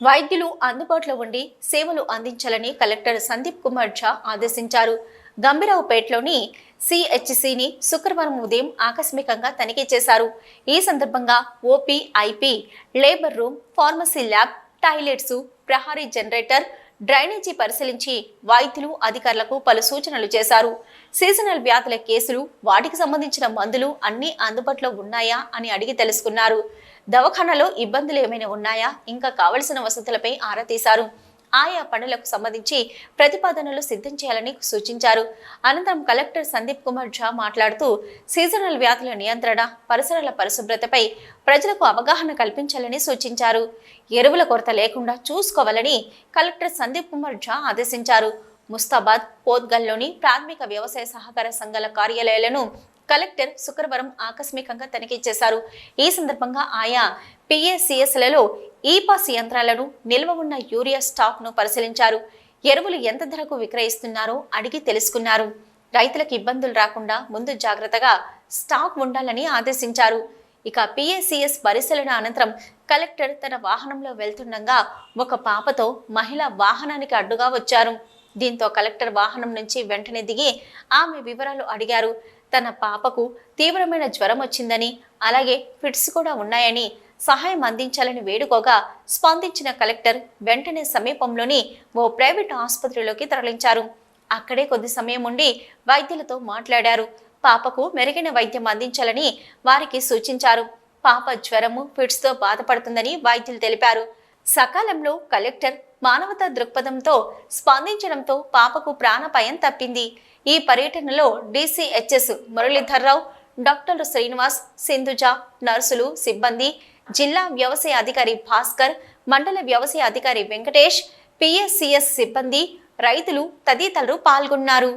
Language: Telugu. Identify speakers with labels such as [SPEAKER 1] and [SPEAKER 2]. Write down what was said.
[SPEAKER 1] వైద్యులు అందుబాటులో ఉండి సేవలు అందించాలని కలెక్టర్ సందీప్ కుమార్ ఝా ఆదేశించారు. గంభీరావుపేటలోని సిహెచ్సిని శుక్రవారం ఉదయం ఆకస్మికంగా తనిఖీ చేశారు. ఈ సందర్భంగా OP IP labour room pharmacy lab toilets ప్రహారీ జనరేటర్ డ్రైనేజీ పరిశీలించి వైద్యులు అధికారులకు పలు సూచనలు చేశారు. సీజనల్ వ్యాధుల కేసులు వాటికి సంబంధించిన మందులు అన్నీ అందుబాటులో ఉన్నాయా అని అడిగి తెలుసుకున్నారు. దవాఖానాలో ఇబ్బందులు ఏమైనా ఉన్నాయా? ఇంకా కావలసిన వసతులపై ఆరా తీశారు. ఆయా పనులకు సంబంధించి ప్రతిపాదనలు సిద్ధం చేయాలని సూచించారు. అనంతరం కలెక్టర్ సందీప్ కుమార్ ఝా మాట్లాడుతూ సీజనల్ వ్యాధుల నియంత్రణ పరిసరాల పరిశుభ్రతపై ప్రజలకు అవగాహన కల్పించాలని సూచించారు. ఎరువుల కొరత లేకుండా చూసుకోవాలని కలెక్టర్ సందీప్ కుమార్ ఝా ఆదేశించారు. ముస్తాబాద్ పోద్గల్లోని ప్రాథమిక వ్యవసాయ సహకార సంఘాల కార్యాలయాలను కలెక్టర్ శుక్రవారం ఆకస్మికంగా తనిఖీ చేశారు. ఈ సందర్భంగా ఆయా పిఏసిఎస్లలో ఈ పాస్ యంత్రాలను నిల్వ ఉన్న యూరియా స్టాక్ను పరిశీలించారు. ఎరువులు ఎంత ధరకు విక్రయిస్తున్నారో అడిగి తెలుసుకున్నారు. రైతులకు ఇబ్బందులు రాకుండా ముందు జాగ్రత్తగా స్టాక్ ఉండాలని ఆదేశించారు. ఇక పిఏసిఎస్ పరిశీలన అనంతరం కలెక్టర్ తన వాహనంలో వెళ్తుండగా ఒక పాపతో మహిళ వాహనానికి అడ్డుగా వచ్చారు. దీంతో కలెక్టర్ వాహనం నుంచి వెంటనే దిగి ఆమె వివరాలు అడిగారు. తన పాపకు తీవ్రమైన జ్వరం వచ్చిందని అలాగే ఫిట్స్ కూడా ఉన్నాయని సహాయం అందించాలని వేడుకోగా స్పందించిన కలెక్టర్ వెంటనే సమీపంలోని ఓ ప్రైవేట్ ఆసుపత్రిలోకి తరలించారు. అక్కడే కొద్ది సమయం ఉండి వైద్యులతో మాట్లాడారు. పాపకు మెరుగైన వైద్యం అందించాలని వారికి సూచించారు. పాప జ్వరము ఫిట్స్తో బాధపడుతుందని వైద్యులు తెలిపారు. సకాలంలో కలెక్టర్ మానవతా దృక్పథంతో స్పందించడంతో పాపకు ప్రాణపయం తప్పింది. ఈ పర్యటనలో డీసీహెచ్ఎస్ మురళీధర్రావు డాక్టర్ శ్రీనివాస్ సింధుజ నర్సులు సిబ్బంది జిల్లా వ్యవసాయ అధికారి భాస్కర్ మండల వ్యవసాయ అధికారి వెంకటేష్ పిఎస్సిఎస్ సిబ్బంది రైతులు తదితరులు పాల్గొన్నారు.